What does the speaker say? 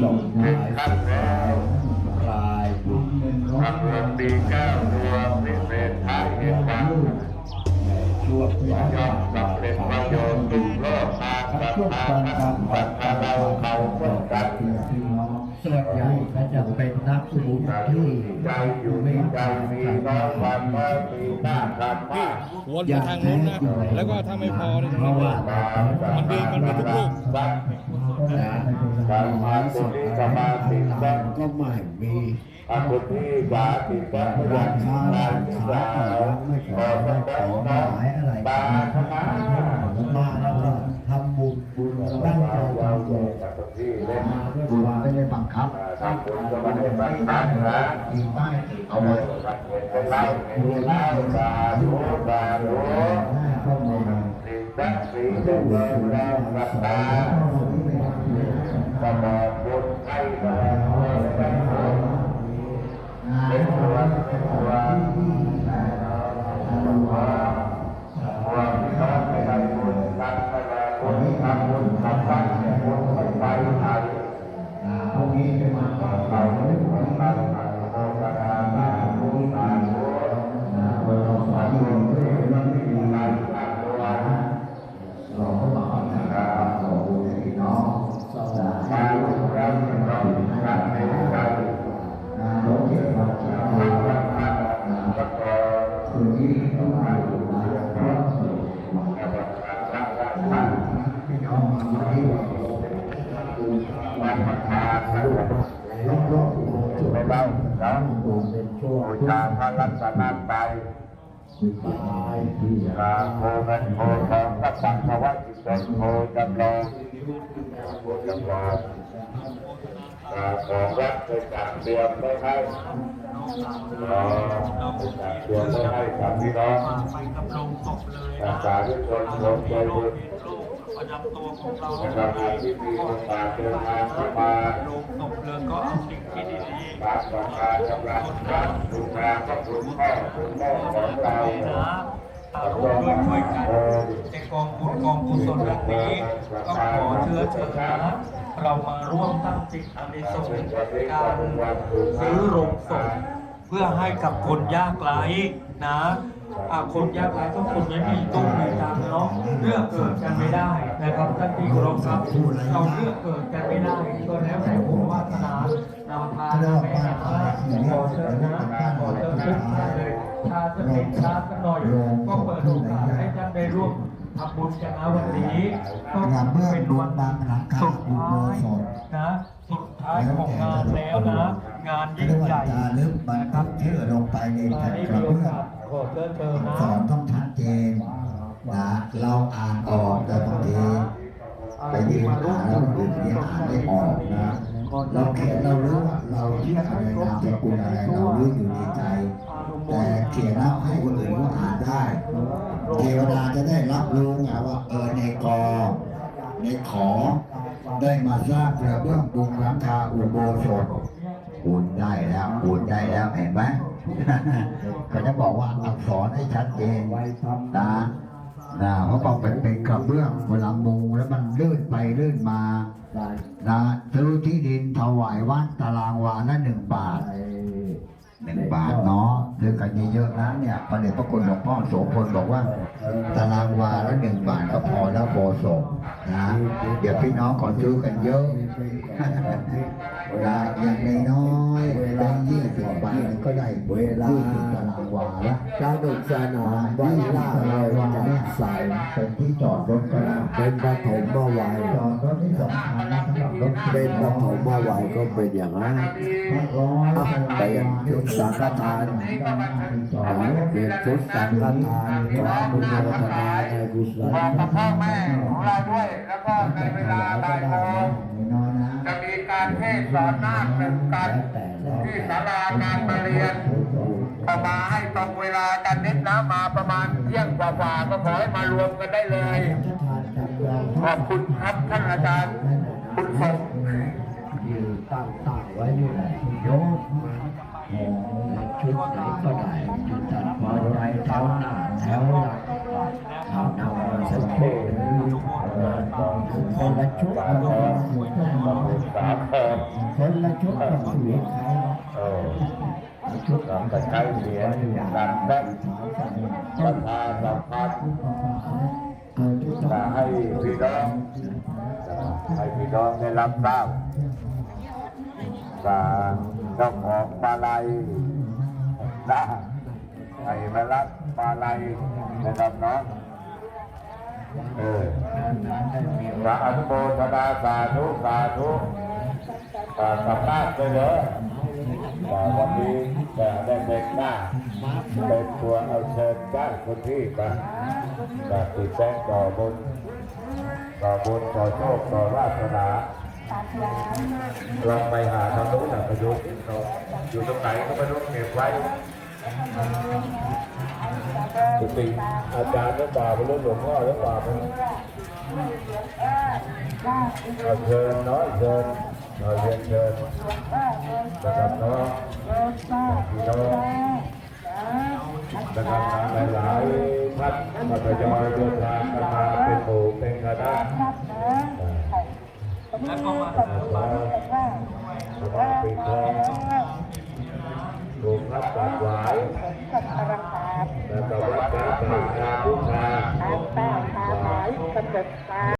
หลงหายสุดแล้วคลายบุญพระองดีเก้าดวงวิเศษท้ายเหตุการณ์ในช่วงสายยอมสำเร็จประโยชน์สู่โลกมาสัทธาทั้งสัทธาเราเขาก็กันส่วนใหญ่ก็จะเป็นนักบุญที่ใจอยู่ในใจมีน้องวันน้อยมีหน้ากันมากวนไปทางนู้นนะแล้วก็ถ้าไม่พอเนี่ยเพราะว่ามันดีมันมีทุกลูก นะการมาสุริสมาสิสังก็ไม่มีอาคุที่สาธิตะร้านค้าร้านขายของไม่ขายไม่ของขายอะไรบาธนามาแล้วก็ทำบุญบุญตั้งใจเราทำโยบุญกับที่เล่นมาด้วยความไม่ได้บังคับทำบุญก็ไม่ได้บังคับนะมีป้ายติดเอาเอาไว้ไว้กับเงินเล่าเงินเล่าสาธุสาธุหน้าเข้ามาสิ่งศักดิ์สิทธิ์จะเดินแรงรักษา ก็ วิสัยที่กาโคมันโคทองพระสังฆวัตจิตตโคจำลองโคจำลองกาของรัฐไปจากเดือนไม่ให้รอไปจากเดือนไม่ให้กับพี่น้องไปกับลงศพเลยรักษาทุกคนลงใจบุญลูก ประจำตัวของเรานะครับงานที่มีโอกาสเดินทางเข้ามาลงศพเลยก็เอาสิ่งที่ดีบางประการกำลังรักดูแลพระคุณพ่อคุณแม่ของเราๆนะเอาร่วมด้วยช่วยกันในกองบุญกองกุศลแบบนี้ก็ขอเชื้อเชิญนะเรามาร่วมตั้งจิตอนิสงส์การซื้อโรงศพเพื่อให้กับคนยากไร้ นะอาคนยากไร้ก็คนไม่มีตู้มีตังเนาะเลือกเกิดกันไม่ได้นะครับท่านที่เคารพครับเราเลือกเกิดกันไม่ได้ก็แล้วแต่บุญวาสนานำพาแม่นะขอเชิญนะขอเชิญทุกท่านเลยชาจะเป็นชาสักหน่อยก็เปิดโอกาสให้ท่านได้ร่วมทำบุญกันนะวันนี้ก็เป็นวันสุดท้ายนะสุด ท้ายของงานแล้วนะ งานยิ่งใหญ่จารึกบันทึกชื่อลงไปในแผ่นกระเบื้องกาสอนะสอนต้องชัดเจนนะเราอ่านออกแต่บางทีไปยืนอ่านแล้วคนอื่นเนี่ยอ่านไม่ออกนะเราเขียนเรารู้ว่าเราชื่ออะไรนามสกุลอะไรเรารู้อยู่ในใจ แต่เขียนแล้วให้คนอื่นก็อ่านได้เทวดาจะได้รับรู้ไงว่าเออในกอในขอ ได้มาสร้างกระเบื้องบุงหลังคาอุโบสถอุ่นได้แล้วอุ่นได้แล้วเห็นไหมเขาจะบอกว่าอักษรให้ชัดเจนนะนะเพราะบอกเป็นเป็นกระเบื้องเวลามุงแล้วมันลื่นไปลื่นมานะซื้อที่ดินถวายวัดตารางวาละหนึ่งบาทหนึ่งบาทเนาะซื้อ กันเยอะๆนะเนี่ยประเด็จพระคุณหลวงพ่อโสพลบอกว่า ตารางวาละหนึ่งบาทก็พอแล้วโบสถนะเดี๋ยวพี่น้องขอซื้อกันเยอะนะอย่างน้อยๆ ก็ได้เวลาตารางวาละสนุกสนานวัยี่นสิบล่าตารางวาเราเนี่ยใส่เป็นที่จอดรถก็ได้เป็นปฐมมาไหวจอดรถที่สองคันนะสำหรับรถเป็นปฐมมาไหวก็เป็นอย่างนั้นพักร้อยเปลี่ยนชุดสังฆทานจอดรถเปลี่ยนชุดสังฆทานขออนุโมทนาในกุศลบอกกับพ่อแม่ของเราด้วยแล้วก็ในเวลาบ่ายโมงน้อยนะ จะมีการเทศน์สอนนาคหนึ่งกันที่ศาลาการประเรียนเอามาให้ตรงเวลากันนิดนะมาประมาณเที่ยงกว่าๆก็ขอให้มารวมกันได้เลยทานจับยอมขอบคุณครับท่านอาจารย์ คุณสมยืนตั้งตั้งไว้อยู่ไหนยกหอชุดไหนก็ได้ชุดตัดพอไรแถวหน้าแถวหลังเอานำมาสักชุดหนึ่งกองทุก คนละชุดาทองสมุทรสาครคนละชุดกับเสียงใครเออเราไปใช้เสียงดังแท้ประชาสัมพันธ์จะให้พี่น้องให้พี่น้องได้รับทราบการเจ้าของมาลัยนะให้มารับมาลัยนะครับเนาะ เออพระอนุโมทนาสาธุสาธุฝากกับนาคด้วยเด้อแต่วันนี้จะได้เป็นหน้าเป็นตัวเอาเชิญจ้างคนที่มาจะติดแจ้งต่อบุญต่อบุญต่อโชคต่อราชนาลองไปหาทางนู้นนะประยุทธ์อยู่ตรงไหนก็ไม่รู้เก็บไว้ สุติอาจารย์หรือเปล่าไม่รู้หลวงพ่อหรือเปล่าไม่รู้เอาเชิญเนาะเชิญเราเรียนเชิญนะครับเนาะพี่น้องนะครับหลายๆท่านมาทยอยเดินทางกันมาเป็นหมู่เป็นคณะแล้วก็มามาปิดทอง ถูกรับตัดหวายแล้วก็วัดการบูชาบูชาแป้งทาหมายกำหนดตา